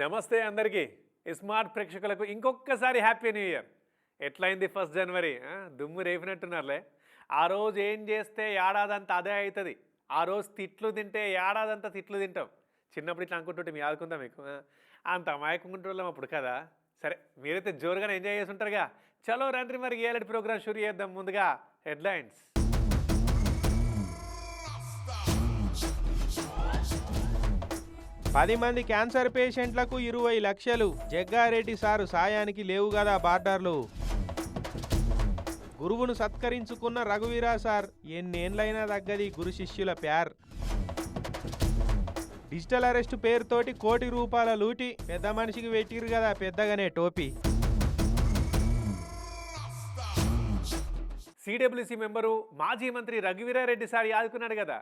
నమస్తే అందరికీ. స్మార్ట్ ప్రేక్షకులకు ఇంకొకసారి హ్యాపీ న్యూ ఇయర్. ఎట్లయింది ఫస్ట్ జనవరి? దుమ్ము రేపినట్టున్నారులే. ఆ రోజు ఏం చేస్తే ఏడాదంతా అదే అవుతుంది ఆ రోజు తిట్లు తింటే ఏడాదంతా తిట్లు తింటాం. చిన్నప్పుడు ఇట్లా అనుకుంటుంటే మీ ఆదుకుందాం మీకు? అంత అమాయకుంటుంటాం అప్పుడు కదా. సరే మీరైతే జోరుగానే ఎంజాయ్ చేసి ఉంటారుగా. చలో రండి మరి ఏలటి ప్రోగ్రామ్ షురు చేద్దాం ముందుగా హెడ్లైన్స్. పది మంది క్యాన్సర్ పేషెంట్లకు ఇరవై లక్షలు. జగ్గారెడ్డి సారు సాయానికి లేవు కదా బార్డర్లు. గురువును సత్కరించుకున్న రఘువీరా సార్ ఎన్నేండ్లైనా తగ్గది గురు శిష్యుల ప్యార్. డిజిటల్ అరెస్ట్ పేరుతోటి కోటి రూపాయల లూటి పెద్ద మనిషికి పెట్టిరు కదా పెద్దగానే టోపీ. సిడబ్ల్యూసి మెంబరు మాజీ మంత్రి రఘువీరారెడ్డి సార్ ఆదుకున్నాడు కదా.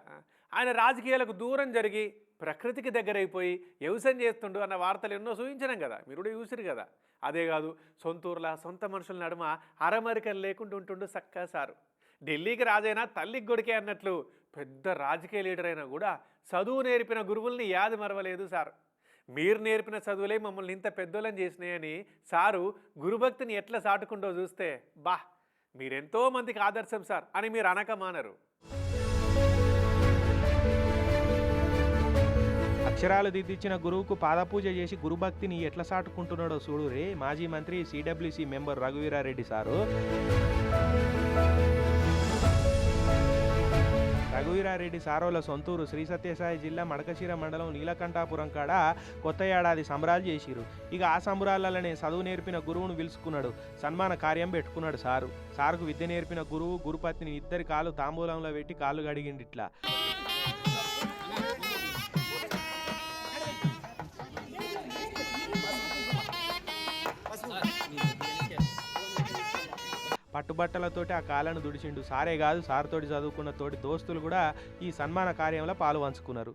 ఆయన రాజకీయాలకు దూరం జరిగి ప్రకృతికి దగ్గరైపోయి వ్యవసాయం చేస్తుండు అన్న వార్తలు ఎన్నో చూపించినాం కదా. మీరు కూడా చూసిరు కదా. అదే కాదు సొంతూరులా సొంత మనుషుల నడుమ అరమరికలు లేకుండా ఉంటుండు సక్కా సారు. ఢిల్లీకి రాజైనా తల్లికి గొడికే అన్నట్లు పెద్ద రాజకీయ లీడర్ అయినా కూడా చదువు నేర్పిన గురువుల్ని యాది మరవలేదు సార్. మీరు నేర్పిన చదువులే మమ్మల్ని ఇంత పెద్దోళ్ళని చేసినాయని సారు గురుభక్తిని ఎట్లా సాటుకుంటో చూస్తే బా మీరెంతో మందికి ఆదర్శం సార్ అని మీరు అనక మానరు. అక్షరాలు దిద్దిచ్చిన గురువుకు పాదపూజ చేసి గురుభక్తిని ఎట్లా సాటుకుంటున్నాడో చూడు రే. మాజీ మంత్రి CWC member Raghuveera Reddy sir. Raghuveera Reddy సారోల సొంతూరు శ్రీ సత్యసాయి జిల్లా మడకశిర మండలం నీలకంఠాపురం కాడ కొత్త ఏడాది సంబరాలు చేసిరు ఇక ఆ సంబరాలనే చదువు నేర్పిన గురువును పిలుచుకున్నాడు. సన్మాన కార్యం పెట్టుకున్నాడు సారు. సారుకు విద్య నేర్పిన గురువు గురుపత్ని ఇద్దరి కాలు తాంబూలంలో పెట్టి కాళ్ళు గడిగిండి ఇట్లా. పట్టుబట్టలతోటి ఆ కాలను దుడిచిండు. సారే కాదు సార్తోటి చదువుకున్న తోటి దోస్తులు కూడా ఈ సన్మాన కార్యంలో పాలు పంచుకున్నారు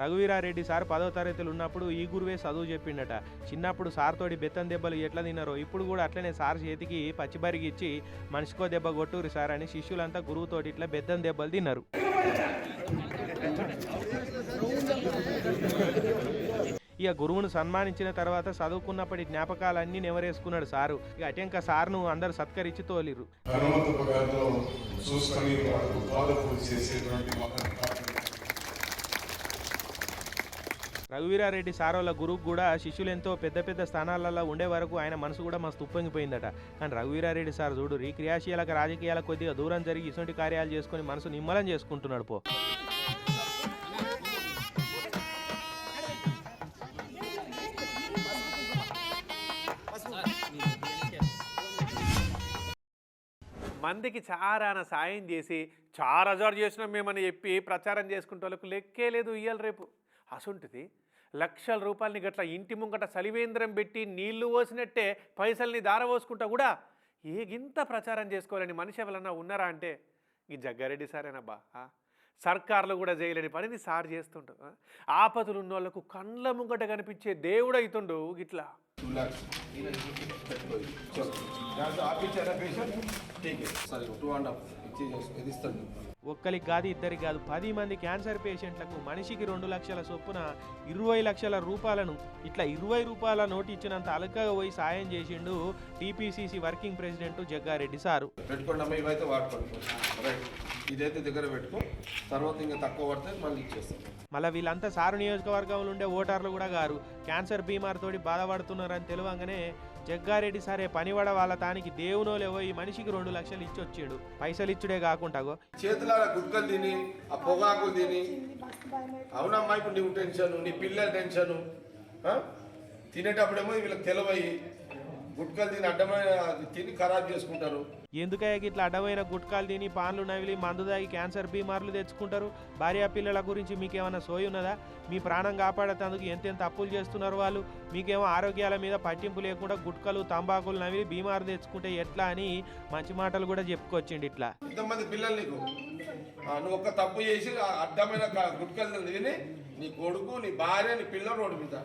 రఘువీరారెడ్డి సార్ పదో తరగతిలో ఉన్నప్పుడు ఈ గురువే చదువు చెప్పిండట. చిన్నప్పుడు సార్తోటి బెత్తం దెబ్బలు ఎట్లా తిన్నారో ఇప్పుడు కూడా అట్లనే సార్ చేతికి పచ్చిబరిగి ఇచ్చి మనిషికో దెబ్బ కొట్టురు సార్ అని శిష్యులంతా గురువుతోటి ఇట్లా బెత్తం దెబ్బలు తిన్నారు. ఇక గురువును సన్మానించిన తర్వాత చదువుకున్నప్పటి జ్ఞాపకాలన్నీ నెవరేసుకున్నాడు సారు. ఇక అటెంక సార్ను అందరు సత్కరించి తోలిరు చూసుకొని చేసేటువంటి. రఘువీరారెడ్డి సారోల గురువు కూడా శిష్యులు ఎంతో పెద్ద పెద్ద స్థానాలలో ఉండే వరకు ఆయన మనసు కూడా మస్తు ఉప్పొంగిపోయిందట. కానీ రఘువీరారెడ్డి సార్ చూడు ఈ క్రియాశీలక రాజకీయాల కొద్దిగా దూరం జరిగి ఇటువంటి కార్యాలు చేసుకొని మనసు నిమ్మలం చేసుకుంటున్నాడు పో. మందికి చారాన సాయం చేసి చాలా అజారు చేసినాం మేమని చెప్పి ప్రచారం చేసుకుంటే వాళ్ళకు లెక్కే లేదు ఇయ్యాలి రేపు. అసుంటిది. లక్షల రూపాయలని గట్ల ఇంటి ముంగట సలివేంద్రం పెట్టి నీళ్ళు పోసినట్టే పైసల్ని దారవోసుకుంటా కూడా ఏ గింత ప్రచారం చేసుకోవాలని మనిషి ఎవరన్నా ఉన్నారా అంటే ఈ జగ్గారెడ్డి సారేనబ్బా సర్కార్లు కూడా చేయలేని పనిని సార్ చేస్తుండు ఆపదలు ఉన్న వాళ్ళకు కండ్ల ముంగట కనిపించే దేవుడు అవుతుండు ఇట్లా ఒక్కరికి కాదు ఇద్దరికి కాదు పది మంది క్యాన్సర్ పేషెంట్లకు మనిషికి రెండు లక్షల చొప్పున ఇరవై లక్షల రూపాయలను ఇట్లా ఇరవై రూపాయల నోటు ఇచ్చినంత అలకగా పోయి సాయం చేసిండు TPCC working president Jagga Reddy sir. ఇదైతే దగ్గర పెట్టుకో. తర్వాత ఇంకా తక్కువ పడితే మళ్ళీ ఇచ్చేస్తాం. మళ్ళీ వీళ్ళంతా సారు నియోజకవర్గంలో ఉండే ఓటర్లు కూడా గారు. క్యాన్సర్ బీమార్తోటి బాధపడుతున్నారని తెలియంగానే జగ్గారెడ్డి సరే పనివడ వాళ్ళ తానికి దేవునోలేవో ఈ మనిషికి రెండు లక్షలు ఇచ్చి వచ్చాడు. పైసలు ఇచ్చుడే కాకుండా చేతులారా గుట్కలు తిని ఆ పొగాకులు తిని. అవునమ్మా ఇప్పుడు టెన్షన్ నీ పిల్లల టెన్షన్ తినేటప్పుడేమో వీళ్ళకి తెలవయి. గుట్కలు తిని అడ్డమైన తిని ఖరాబ్ చేసుకుంటారు. ఇట్లా అడ్డమైన గుట్కాలు తిని పాన్లు నవిలి మందు దాగి క్యాన్సర్ బీమార్లు తెచ్చుకుంటారు? భార్య పిల్లల గురించి మీకేమైనా సోయి ఉన్నదా? మీ ప్రాణం కాపాడేందుకు ఎంతెంత అప్పులు చేస్తున్నారు వాళ్ళు? మీకేమో ఆరోగ్యాల మీద పట్టింపు లేకుండా గుట్కలు తంబాకులు నవిలి బీమారు తెచ్చుకుంటే ఎట్లా అని మంచి మాటలు కూడా చెప్పుకొచ్చిండు ఇట్లా. ఎంతమంది పిల్లలు నీకు? నువ్వు ఒక్క తప్పు చేసి అడ్డమైన గుట్కలు తిని నీ కొడుకు నీ భార్య నీ పిల్లలు రోడ్డు మీద.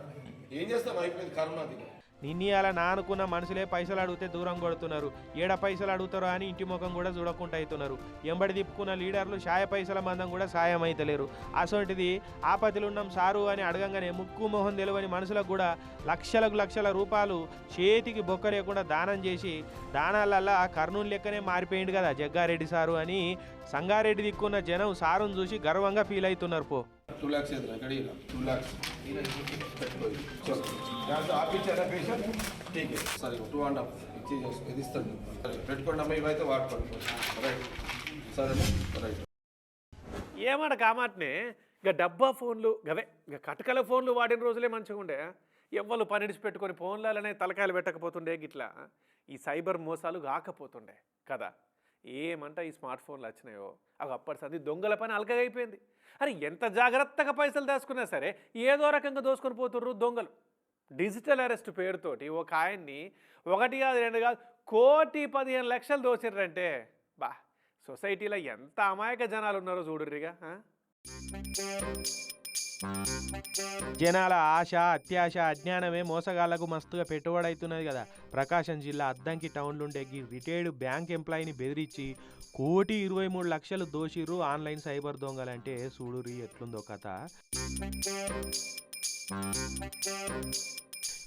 ఏం చేస్తావు అయిపోయింది కర్మ అది. నిన్నీయాల నా అనుకున్న మనుషులే పైసలు అడిగితే దూరం కొడుతున్నారు. ఏడ పైసలు అడుగుతారో అని ఇంటి ముఖం కూడా చూడకుండా అవుతున్నారు ఎంబడి తిప్పుకున్న లీడర్లు షాయ పైసల మందం కూడా సాయం అయితలేరు అసొంటిది ఆపతిలున్నాం సారు అని అడగంగానే ముక్కు మొహం తెలివని మనుషులకు కూడా లక్షలకు లక్షల రూపాయలు చేతికి బొక్క లేకుండా దానం చేసి దానాలల్లా కర్నూలు లెక్కనే మారిపోయింది కదా జగ్గారెడ్డి సారు అని సంగారెడ్డి దిక్కున్న జనం సారుని చూసి గర్వంగా ఫీల్ అవుతున్నారు పో. టూ ల్యాక్స్ ఇక్కడ టూ ల్యాక్స్ ఆపించారా పేషెంట్ ఠీక్ సరే టూ అండ్ హాఫ్ ఇచ్చి ఇది ఇస్తాను. సరే పెట్టుకోండి అమ్మ ఇవైతే వాడుకోండి. రైట్. సరే రైట్. ఏమాట కామాటనే? ఇక డబ్బా ఫోన్లు గవే ఇక కటకల ఫోన్లు వాడిన రోజులే మంచిగా ఉండే. ఎవ్వరు పనిడిచి పెట్టుకొని ఫోన్లనే తలకాయలు పెట్టకపోతుండే గిట్లా. ఈ సైబర్ మోసాలు కాకపోతుండే కదా. ఏమంట ఈ స్మార్ట్ ఫోన్లు వచ్చినాయో అవి అప్పటి సంది దొంగల పని అలకగైపోయింది. అరే ఎంత జాగ్రత్తగా పైసలు దాచుకున్నా సరే ఏదో రకంగా దోసుకొని పోతుర్రు దొంగలు. డిజిటల్ అరెస్ట్ పేరుతోటి ఒక ఆయన్ని ఒకటి కాదు రెండు కాదు కోటి పదిహేను లక్షలు దోచిర్రంటే బా సొసైటీలో ఎంత అమాయక జనాలు ఉన్నారో చూడుర్రిగా జనాల ఆశ అత్యాశ అజ్ఞానమే మోసగాళ్ళకు మస్తుగా పెట్టుబడి అవుతున్నది కదా. ప్రకాశం జిల్లా అద్దంకి టౌన్లుండే ఈ రిటైర్డ్ బ్యాంక్ ఎంప్లాయీని బెదిరించి కోటి ఇరవై మూడు లక్షలు దోషిర్రు ఆన్లైన్ సైబర్ దొంగలంటే చూడురి ఎట్లుందో కథ.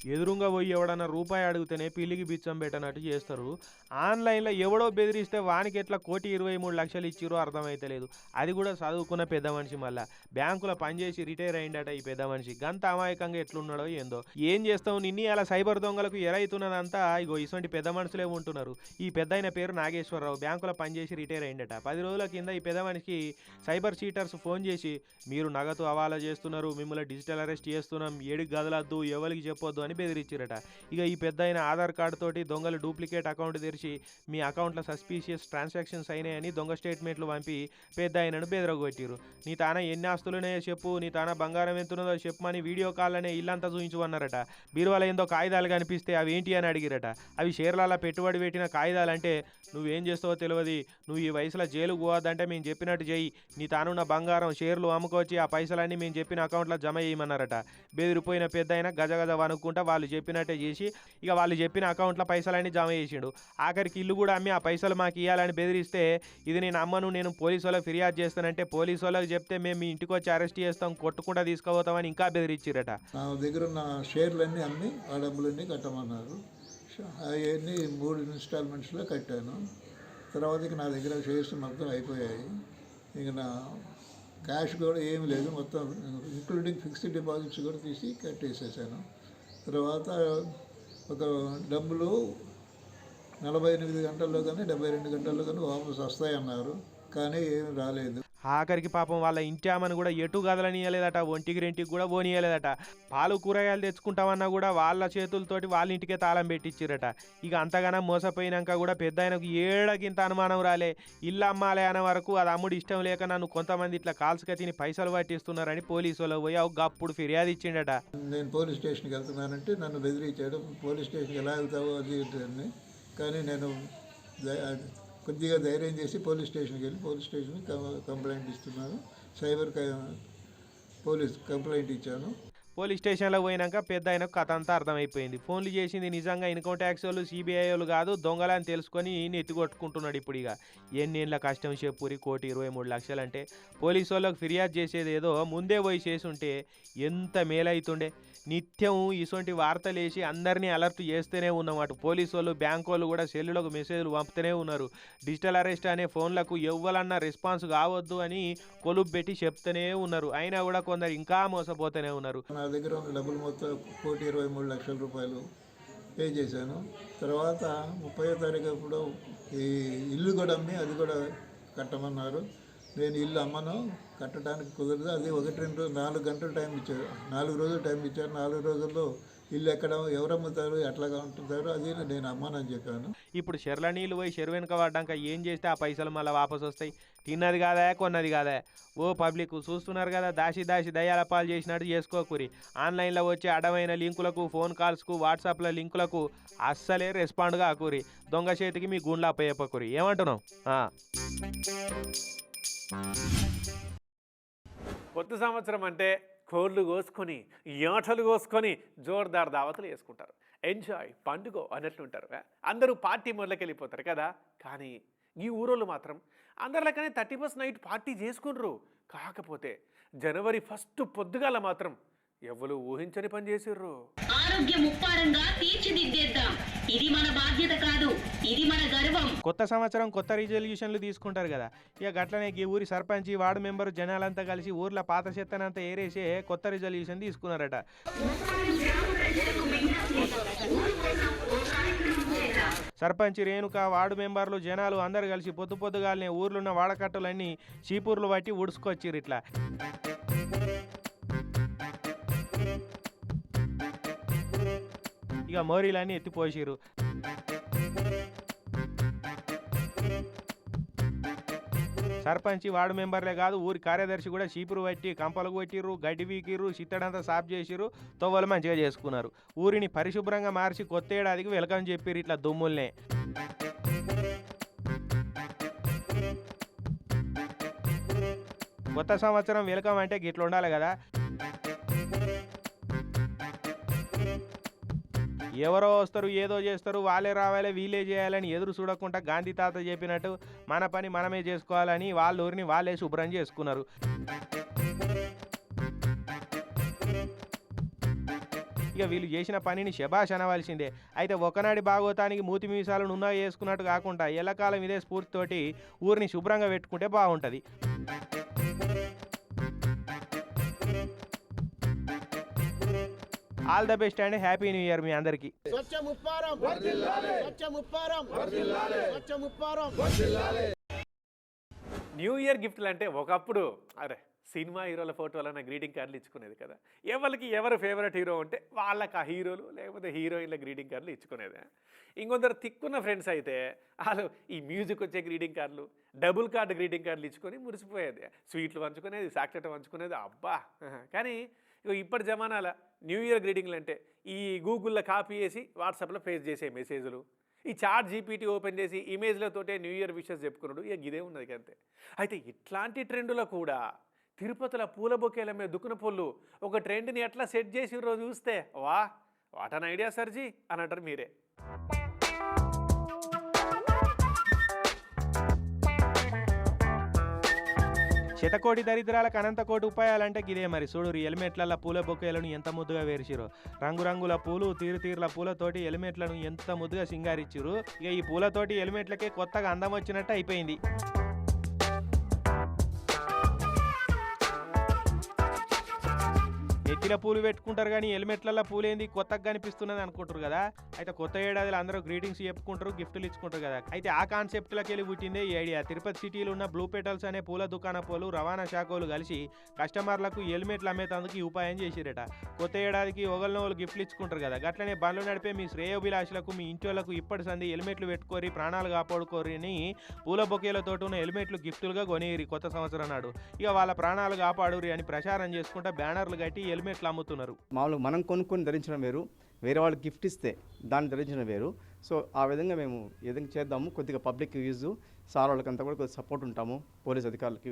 ఎదురుగా పోయి ఎవడన్నా రూపాయి అడిగితేనే పిల్లికి బిచ్చం పెట్టనట్టు చేస్తారు. ఆన్లైన్లో ఎవడో బెదిరిస్తే వానికి ఎట్లా కోటి ఇరవై మూడు లక్షలు ఇచ్చిరో అర్థమైతలేదు అది కూడా చదువుకున్న పెద్ద మనిషి మళ్ళా బ్యాంకులో పనిచేసి రిటైర్ అయిందట ఈ పెద్ద మనిషి. గంత అమాయకంగా ఎట్లున్నాడో ఏందో. ఏం చేస్తావు నిన్ని అలా సైబర్ దొంగలకు ఎరైతున్నదంతా ఇగో ఇటువంటి పెద్ద మనుషులే ఉంటున్నారు. ఈ పెద్ద అయిన పేరు నాగేశ్వరరావు. బ్యాంకులో పనిచేసి రిటైర్ అయిందట పది రోజుల కింద ఈ పెద్ద మనిషికి సైబర్ చీటర్స్ ఫోన్ చేసి మీరు నగదు హవాలా చేస్తున్నారు. మిమ్మల్ని డిజిటల్ అరెస్ట్ చేస్తున్నాం. ఏడికి గదలద్దు. ఎవరికి చెప్పొద్దు అని బెదిరించారట ఇక ఈ పెద్ద అయిన ఆధార్ కార్డు తోటి దొంగలు డూప్లికేట్ అకౌంట్ తెరిచి మీ అకౌంట్లో సస్పీషియస్ ట్రాన్సాక్షన్స్ అయినాయని దొంగ స్టేట్మెంట్లు పంపి పెద్ద ఆయనను బెదరగొట్టిరు నీ తాన ఎన్ని ఆస్తులున్నాయో చెప్పు నీ తాన బంగారం ఎంతున్నదో చెప్పమని వీడియో కాల్ అనే ఇల్లంతా చూపించుకున్నారట బీరువాల ఏందో కాగితాలు కనిపిస్తే అవి ఏంటి అని అడిగిరట. అవి షేర్లలో పెట్టుబడి పెట్టిన కాగితాలు అంటే నువ్వేం చేస్తావో తెలియదు. నువ్వు ఈ వయసులో జైలు పోవద్దంటే మేము చెప్పినట్టు చేయి. నీ తానున్న బంగారం షేర్లు అమ్ముకొచ్చి ఆ పైసలన్నీ మేము చెప్పిన అకౌంట్లో జమ చేయమన్నారట. బెదిరిపోయిన పెద్ద అయినా గజ గజ వనుక్కుంటా వాళ్ళు చెప్పినట్టే చేసి ఇక వాళ్ళు చెప్పిన అకౌంట్లో పైసలన్నీ జమ చేసిండు. ఆఖరికి ఇల్లు కూడా అమ్మి ఆ పైసలు మాకు ఇవ్వాలని బెదిరిస్తే ఇది నేను అమ్మను నేను పోలీసు వాళ్ళకి ఫిర్యాదు చేస్తానంటే పోలీసు వాళ్ళకి చెప్తే మేము మీ ఇంటికి వచ్చి అరెస్ట్ చేస్తాం కొట్టకుండా తీసుకుపోతామని ఇంకా బెదిరించారట. నా దగ్గర ఉన్న షేర్లన్నీ అమ్మి ఆ డబ్బులన్నీ కట్టమన్నారు. అవన్నీ మూడు ఇన్స్టాల్మెంట్స్లో కట్టాను. తర్వాత ఇక నా దగ్గర షేర్స్ మొత్తం అయిపోయాయి. ఇక నా క్యాష్ కూడా ఏమీ లేదు మొత్తం ఇంక్లూడింగ్ ఫిక్స్డ్ డిపాజిట్స్ కూడా తీసి కట్టేసేసాను. తర్వాత ఒక డబ్బులు నలభై ఎనిమిది గంటల్లో కానీ డెబ్బై రెండు గంటల్లో కానీ వాపసు వస్తాయన్నారు. కానీ ఏమి రాలేదు. ఆఖరికి పాపం వాళ్ళ ఇంటి ఆమెను కూడా ఎటు గదలనియలేదట ఒంటికి రెంటికి కూడా పోనీయలేదట. పాలు కూరగాయలు తెచ్చుకుంటామన్నా కూడా వాళ్ళ చేతులతోటి వాళ్ళ ఇంటికే తాళం పెట్టించిరట ఇక అంతగానం మోసపోయినాక కూడా పెద్ద ఆయనకు ఏడకింత అనుమానం రాలే. ఇల్లు అమ్మాలే అనే వరకు అది అమ్ముడు ఇష్టం లేక నన్ను కొంతమంది ఇట్లా కాల్సుక తిని పైసలు పట్టిస్తున్నారని పోలీసు వాళ్ళు పోయి అప్పుడు ఫిర్యాదు ఇచ్చిండట. నేను పోలీస్ స్టేషన్కి వెళ్తున్నానంటే నన్ను బెదిరించాడు. పోలీస్ స్టేషన్కి ఎలా వెళ్తావో అది కానీ నేను కొద్దిగా ధైర్యం చేసి పోలీస్ స్టేషన్కి వెళ్ళి పోలీస్ స్టేషన్కి కంప్లైంట్ ఇస్తున్నాను. సైబర్ పోలీస్ కంప్లైంట్ ఇచ్చాను. పోలీస్ స్టేషన్లో పోయినాక పెద్ద ఆయనకు కథ అంతా అర్థమైపోయింది. ఫోన్లు చేసింది నిజంగా ఇన్కమ్ ట్యాక్స్ వాళ్ళు సిబిఐ వాళ్ళు కాదు దొంగలని తెలుసుకొని నెత్తి కొట్టుకుంటున్నాడు ఇప్పుడు ఇక. ఎన్నేళ్ళ కష్టం చెప్పురి కోటి ఇరవై మూడు లక్షలు అంటే పోలీసు వాళ్ళకి ఫిర్యాదు చేసేది ఏదో ముందే పోయి చేసి ఉంటే ఎంత మేలైతుండే. నిత్యం ఇటువంటి వార్తలు వేసి అందరినీ అలర్ట్ చేస్తూనే ఉన్నాం అటు పోలీసు వాళ్ళు బ్యాంక్ వాళ్ళు కూడా సెల్లులకు మెసేజ్లు పంపుతూనే ఉన్నారు. డిజిటల్ అరెస్ట్ అనే ఫోన్లకు ఎవ్వలన్నా రెస్పాన్స్ కావద్దు అని కొలుపు పెట్టి చెప్తూనే ఉన్నారు. అయినా కూడా కొందరు ఇంకా మోసపోతూనే ఉన్నారు. నా దగ్గర డబ్బులు మొత్తం కోటి ఇరవై మూడు లక్షల రూపాయలు పే చేశాను. తర్వాత ముప్పై తారీఖు అప్పుడు ఈ ఇల్లు కూడా అమ్మి అది కూడా కట్టమన్నారు. నేను ఇల్లు అమ్మను. కట్టడానికి కుదరదు. అది ఒకటి రెండు రోజులు నాలుగు గంటలు టైం ఇచ్చారు. నాలుగు రోజులు టైం ఇచ్చారు. నాలుగు రోజుల్లో ఇల్లు ఎక్కడ ఎవరు అమ్ముతారు ఎట్లాగా ఉంటుంటారు అది నేను అమ్మనని చెప్పాను. ఇప్పుడు చెర్ల నీళ్ళు పోయి చెరువు వెనుక పడ్డాక ఏం చేస్తే ఆ పైసలు మళ్ళీ వాపసు వస్తాయి? తిన్నది కాదా కొన్నది కాదా? ఓ పబ్లిక్ చూస్తున్నారు కదా దాసి దాసి దయాల పాలు చేసినట్టు చేసుకోకూరి. ఆన్లైన్లో వచ్చే అడమైన లింకులకు ఫోన్ కాల్స్కు వాట్సాప్ల లింకులకు అస్సలే రెస్పాండ్ కాకూరి దొంగ చేతికి మీ గుండ్లా అప్పయ్యప్పకూరి ఏమంటున్నావు? కొత్త సంవత్సరం అంటే కోళ్ళు కోసుకొని యాటలు కోసుకొని జోర్దార్ దావతులు వేసుకుంటారు. ఎంజాయ్ పండుగ అన్నట్లుంటారు ఉంటారు. అందరూ పార్టీ మొదలకెళ్ళిపోతారు కదా? కానీ ఈ ఊరోళ్ళు మాత్రం అందరిలాగానే థర్టీ ఫస్ట్ నైట్ పార్టీ చేసుకుండ్రు. కాకపోతే జనవరి ఫస్ట్ పొద్దుగాల మాత్రం ఎవరు ఊహించని పని చేసిర్రు. ఆరోగ్య ముప్పారంగా తీర్చిదిద్దేద్దాం. ఇది మన బాధ్యత కాదు ఇది మన గర్వం. కొత్త సంవత్సరం కొత్త రిజల్యూషన్లు తీసుకుంటారు కదా. ఇక గట్లనే ఈ ఊరి సర్పంచ్ వార్డు మెంబర్ జనాలంతా కలిసి ఊర్లో పాత చెత్తనంతా ఏరేసే కొత్త రిజల్యూషన్ తీసుకున్నారట. సర్పంచ్ రేణుక వార్డు మెంబర్లు జనాలు అందరు కలిసి పొద్దు పొద్దుగాలనే ఊర్లున్న వాడకట్టులన్నీ చీపూర్లు బట్టి ఉడుచుకొచ్చిర్రు ఇట్లా. ఇక మోరీలన్నీ ఎత్తిపోసిర్రు సర్పంచ్ వార్డు మెంబర్లే కాదు ఊరి కార్యదర్శి కూడా చీపురు పట్టి కంపలు కొట్టిర్రు గడ్డి వీకిర్రు చిత్తడంతా సాఫ్ చేసిర్రు తొవ్వలు మంచిగా చేసుకున్నారు. ఊరిని పరిశుభ్రంగా మార్చి కొత్త ఏడాదికి వెల్కమ్ చెప్పిర్రు ఇట్లా దుమ్ముల్నే. కొత్త సంవత్సరం వెల్కమ్ అంటే గిట్లుండాలి కదా. ఎవరో వస్తారు ఏదో చేస్తారు వాళ్ళే రావాలి వీళ్ళే చేయాలని ఎదురు చూడకుండా గాంధీ తాత చెప్పినట్టు మన పని మనమే చేసుకోవాలని వాళ్ళ ఊరిని వాళ్ళే శుభ్రం చేసుకున్నారు. ఇక వీళ్ళు చేసిన పనిని శభాష్ అనవలసిందే. అయితే ఒకనాడి భాగవతానికి మూతి మీసాలు నున్నా వేసుకున్నట్టు కాకుండా ఎల్లకాలం ఇదే స్ఫూర్తితోటి ఊరిని శుభ్రంగా పెట్టుకుంటే బాగుంటుంది. All the best and. Happy new year మీ అందరికీ. స్వచ్ఛ ముప్పారం. స్వచ్ఛ ముప్పారం. స్వచ్ఛ ముప్పారం. న్యూ ఇయర్ గిఫ్ట్లు అంటే ఒకప్పుడు అరే సినిమా హీరోల ఫోటోలన్న గ్రీటింగ్ కార్డులు ఇచ్చుకునేది కదా. ఎవరికి ఎవరు ఫేవరెట్ హీరో ఉంటే వాళ్ళకి ఆ హీరోలు లేకపోతే హీరోయిన్ల గ్రీటింగ్ కార్డులు ఇచ్చుకునేది. ఇంకొందరు తిక్కున్న ఫ్రెండ్స్ అయితే వాళ్ళు ఈ మ్యూజిక్ వచ్చే గ్రీటింగ్ కార్డులు డబుల్ కార్డు గ్రీటింగ్ కార్డులు ఇచ్చుకొని మురిసిపోయేది. స్వీట్లు పంచుకునేది సాక్లెట్ పంచుకునేది. అబ్బా! కానీ ఇప్పటి జమానాల న్యూ ఇయర్ గ్రీటింగ్లు అంటే ఈ గూగుల్లో కాపీ చేసి వాట్సాప్లో పేస్ట్ చేసే మెసేజ్లు. ఈ చాట్ జీపీటీ ఓపెన్ చేసి ఇమేజ్లతోటే న్యూ ఇయర్ విషెస్ చెప్పుకున్నాడు. ఇక ఇదే ఉన్నది అంతే. అయితే ఇట్లాంటి ట్రెండులో కూడా తిరుపతిలో పూల బొకేల మీద దుక్కున పొల్లు ఒక ట్రెండ్ని ఎట్లా సెట్ చేసి రోజు చూస్తే వా వాట్ అన్ ఐడియా సర్జీ అని అంటారు మీరే. శతకోటి దరిద్రాలకు అనంతకోటి ఉపాయాలంటే గిదే మరి. చూడు ఎలిమెట్ల పూల బొక్కలను ఎంత ముద్దుగా వేరిచిరు రంగురంగుల పూలు తీరు తీరుల పూలతోటి ఎలిమెట్లను ఎంత ముద్దుగా సింగారిచ్చిరు ఇక ఈ పూలతోటి ఎలిమెట్లకే కొత్తగా అందం వచ్చినట్టు అయిపోయింది. నెత్తిల పూలు పెట్టుకుంటారు కానీ హెల్మెట్లలో పూలేంది కొత్తగా కనిపిస్తున్నది అనుకుంటారు కదా. అయితే కొత్త ఏడాదిలో అందరూ గ్రీటింగ్స్ చెప్పుకుంటారు గిఫ్ట్లు ఇచ్చుకుంటారు కదా. అయితే ఆ కాన్సెప్ట్లకి వెళ్ళి పుట్టిందే ఈ ఐడియా తిరుపతి సిటీలో ఉన్న బ్లూ పెటల్స్ అనే పూల దుకాణపోలు రవాణా శాఖలు కలిసి కస్టమర్లకు హెల్మెట్లు అమ్మేతందుకు ఈ ఉపాయం చేసిరట. కొత్త ఏడాదికి ఒకళ్ళ వాళ్ళు గిఫ్ట్లు ఇచ్చుకుంటారు కదా. గట్లనే బండ్లు నడిపే మీ శ్రేయోభిలాషులకు మీ ఇంటి వాళ్ళకు ఇప్పటి సంది హెల్మెట్లు పెట్టుకోరి ప్రాణాలు కాపాడుకోరి అని పూల బొకేలతో ఉన్న హెల్మెట్లు గిఫ్టులుగా కొనేరి కొత్త సంవత్సరం నాడు. ఇక వాళ్ళ ప్రాణాలు కాపాడురి అని ప్రచారం చేసుకుంటా బ్యానర్లు కట్టి హెల్మెట్లు అమ్ముతున్నారు? మామూలుగా మనం కొనుక్కొని ధరించడం వేరు వేరే వాళ్ళకి గిఫ్ట్ ఇస్తే దాన్ని ధరించడం వేరు. సో ఆ విధంగా మేము ఏదైనా చేద్దాము కొద్దిగా పబ్లిక్ యూజ్ సార్ వాళ్ళకంతా కూడా కొద్దిగా సపోర్ట్ ఉంటాము పోలీస్ అధికారులకి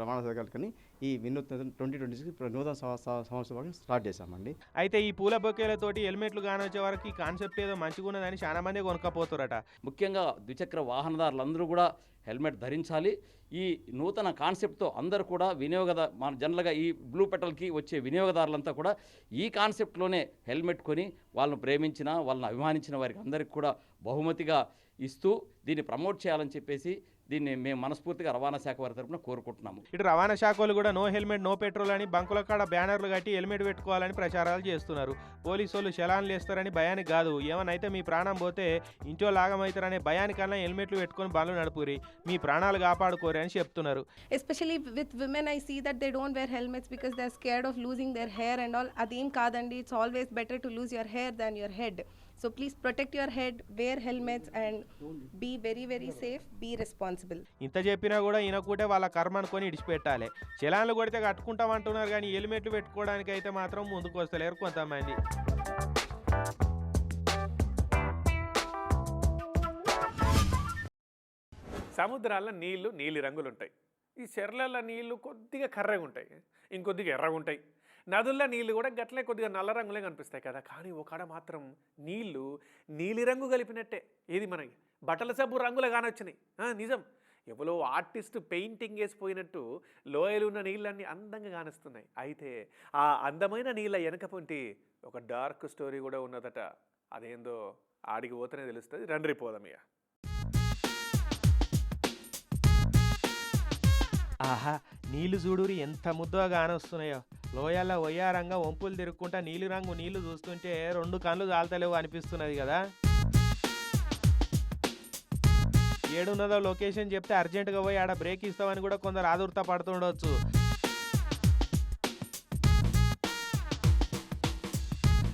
రవాణా అధికారులకి ఈ వినూత్న ట్వంటీ ట్వంటీ సిక్స్ నూతన సంవ- సంవ- సంవత్సరం స్టార్ట్ చేశామండి. అయితే ఈ పూల బొకేలతోటి హెల్మెట్లు కానొచ్చే వరకు ఈ కాన్సెప్ట్ ఏదో మంచిగా ఉన్నదని చాలా మంది కొనుక్కపోతారట. ముఖ్యంగా ద్విచక్ర వాహనదారులందరూ కూడా హెల్మెట్ ధరించాలి. ఈ నూతన కాన్సెప్ట్తో అందరూ కూడా వినియోగద మన జనరల్గా ఈ బ్లూ పెటల్కి వచ్చే వినియోగదారులంతా కూడా ఈ కాన్సెప్ట్లోనే హెల్మెట్ కొని వాళ్ళను ప్రేమించిన వాళ్ళని అభిమానించిన వారికి అందరికి కూడా బహుమతిగా ఇస్తూ దీన్ని ప్రమోట్ చేయాలని చెప్పేసి దీన్ని మేము మనస్ఫూర్తిగా రవాణా శాఖ వారి తరపున కోరుకుంటున్నాము. ఇటు రవాణా శాఖలు కూడా నో హెల్మెట్ నో పెట్రోల్ అని బంకుల కాడ బ్యానర్లు కట్టి హెల్మెట్ పెట్టుకోవాలని ప్రచారాలు చేస్తున్నారు. పోలీసు వాళ్ళు చలాన్లు వేస్తారని భయానికి కాదు. ఏమనైతే మీ ప్రాణం పోతే ఇంట్లో లాగమవుతారనే భయానికన్నా హెల్మెట్లు పెట్టుకొని బండ్లు నడుపురి. మీ ప్రాణాలు కాపాడుకోరి అని చెప్తున్నారు. Especially with women i see that they don't wear helmets because they're scared of losing their hair and all. adeem kadandi it's always better to lose your hair than your head. So please protect your head wear helmets and be very very safe be responsible. ఇంత చెప్పినా కూడా ఈయనకుంటే వాళ్ళ కర్మ అనుకొని ఇడిచిపెట్టాలి. చలాన్లు కొడితే కట్టుకుంటామంటున్నారు కానీ హెల్మెట్లు పెట్టుకోవడానికి అయితే మాత్రం ముందుకు వస్తలేరు కొంతమంది. సముద్రాల్లో నీళ్ళు నీలి రంగులు ఉంటాయి ఈ చెర్లల్లో నీళ్ళు కొద్దిగా కర్రగా ఉంటాయి ఇంకొద్దిగా ఎర్రగా ఉంటాయి నదుల్లో నీళ్ళు కూడా గట్లే కొద్దిగా నల్ల రంగులే కనిపిస్తాయి కదా. కానీ ఒకడ మాత్రం నీళ్ళు నీలిరంగు కలిపినట్టే. ఏది మనకి బట్టల సబ్బు రంగులు కానొచ్చినాయి నిజం. ఎవరో ఆర్టిస్ట్ పెయింటింగ్ వేసిపోయినట్టు లోయలు ఉన్న నీళ్ళన్నీ అందంగా కానిస్తున్నాయి అయితే ఆ అందమైన నీళ్ళ వెనకపోంటి ఒక డార్క్ స్టోరీ కూడా ఉన్నదట. అదేందో ఆడికి పోతేనే తెలుస్తుంది. రండ్రి పోదామయ్య ఆహా నీళ్ళు చూడురి ఎంత ముద్దుగా కానొస్తున్నాయో లోయల్లో వయ్యారంగా వంపులు తిరుక్కుంటా నీలి రంగు నీళ్ళు చూస్తుంటే రెండు కళ్ళు చాలతలేవు అనిపిస్తున్నది కదా. ఏడున్నదో లొకేషన్ చెప్తే అర్జెంటుగా పోయి ఆడ బ్రేక్ ఇస్తామని కూడా కొందరు ఆదుర్త పడుతుండొచ్చు.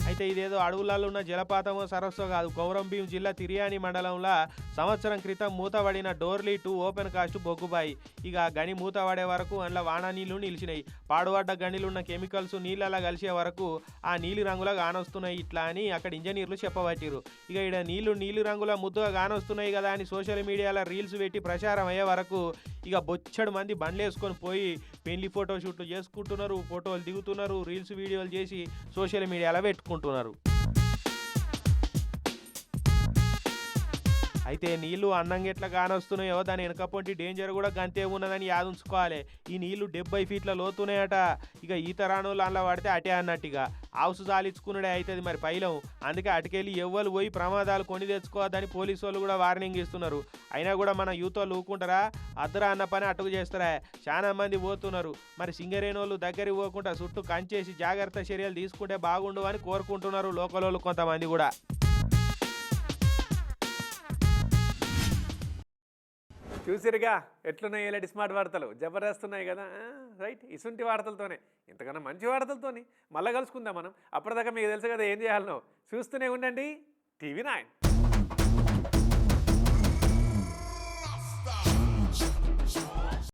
అయితే ఇదేదో అడవులలో ఉన్న జలపాతమో సరస్సో కాదు గౌరంభీం జిల్లా తిరియాని మండలంలో సంవత్సరం క్రితం మూతబడిన డోర్లీ టు ఓపెన్ కాస్ట్ బొగ్గుబాయి. ఇక గని మూతబడే వరకు అందులో వాన నీళ్ళు నిలిచినాయి. పాడుబడ్డ గనిలో ఉన్న కెమికల్స్ నీళ్ళలా కలిసే వరకు ఆ నీలి రంగులో కానొస్తున్నాయి ఇట్లా అని అక్కడ ఇంజనీర్లు చెప్పబట్టిరు ఇక ఇక్కడ నీళ్ళు నీలి రంగుల ముద్దుగా కానొస్తున్నాయి కదా అని సోషల్ మీడియాలో రీల్స్ పెట్టి ప్రచారం అయ్యే వరకు ఇక బొచ్చడు మంది బండ్లు వేసుకొని పోయి పెళ్ళి ఫోటో షూట్లు చేసుకుంటున్నారు ఫోటోలు దిగుతున్నారు రీల్స్ వీడియోలు చేసి సోషల్ మీడియాలో పెట్టుకుంటున్నారు. అయితే నీళ్ళు అన్నంగా ఎట్లా కానొస్తున్నాయో దాని వెనకపోంటి డేంజర్ కూడా గంతే ఉన్నదని యాదుంచుకోవాలి ఈ నీళ్ళు డెబ్బై ఫీట్ల లోతున్నాయట ఇక ఈత రాణువులు అందులో పడితే అటే అన్నట్టుగా. హౌస్ జాలించుకున్నాడే అవుతుంది మరి పైలం. అందుకే అటుకెళ్ళి ఎవ్వరు పోయి ప్రమాదాలు కొని తెచ్చుకోవద్దని పోలీసు వాళ్ళు కూడా వార్నింగ్ ఇస్తున్నారు. అయినా కూడా మన యూత్ వాళ్ళు ఊకుంటారా? అద్దరా అన్న పని అటుకు చేస్తారా? చాలా మంది పోతున్నారు. మరి సింగరేణి వాళ్ళు దగ్గరికి పోకుండా చుట్టూ కంచేసి జాగ్రత్త చర్యలు తీసుకుంటే బాగుండు అని కోరుకుంటున్నారు లోకల్ వాళ్ళు కొంతమంది కూడా. చూసిరుగా ఎట్లున్నాయి ఇలాంటి స్మార్ట్ వార్తలు? జబర్దస్తున్నాయి కదా. రైట్. ఇసుంటి వార్తలతోనే. ఇంతకన్నా మంచి వార్తలతోని. మళ్ళీ కలుసుకుందాం మనం. అప్పటిదాకా మీకు తెలుసు కదా ఏం చేయాలనో. చూస్తూనే ఉండండి. TV nine.